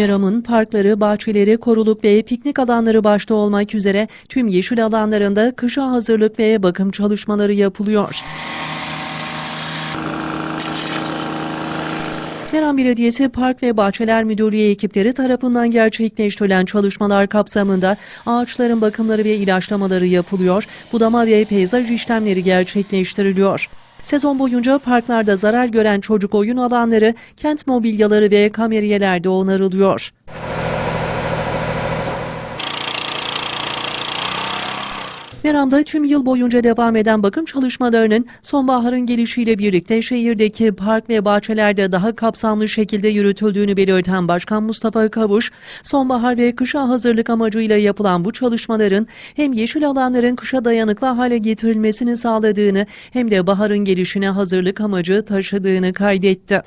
Meram'ın parkları, bahçeleri, koruluk ve piknik alanları başta olmak üzere tüm yeşil alanlarında kışa hazırlık ve bakım çalışmaları yapılıyor. Meram Belediyesi Park ve Bahçeler Müdürlüğü ekipleri tarafından gerçekleştirilen çalışmalar kapsamında ağaçların bakımları ve ilaçlamaları yapılıyor, budama ve peyzaj işlemleri gerçekleştiriliyor. Sezon boyunca parklarda zarar gören çocuk oyun alanları, kent mobilyaları ve kameriyelerde onarılıyor. Meram'da tüm yıl boyunca devam eden bakım çalışmalarının sonbaharın gelişiyle birlikte şehirdeki park ve bahçelerde daha kapsamlı şekilde yürütüldüğünü belirten Başkan Mustafa Kavuş, sonbahar ve kışa hazırlık amacıyla yapılan bu çalışmaların hem yeşil alanların kışa dayanıklı hale getirilmesini sağladığını hem de baharın gelişine hazırlık amacı taşıdığını kaydetti.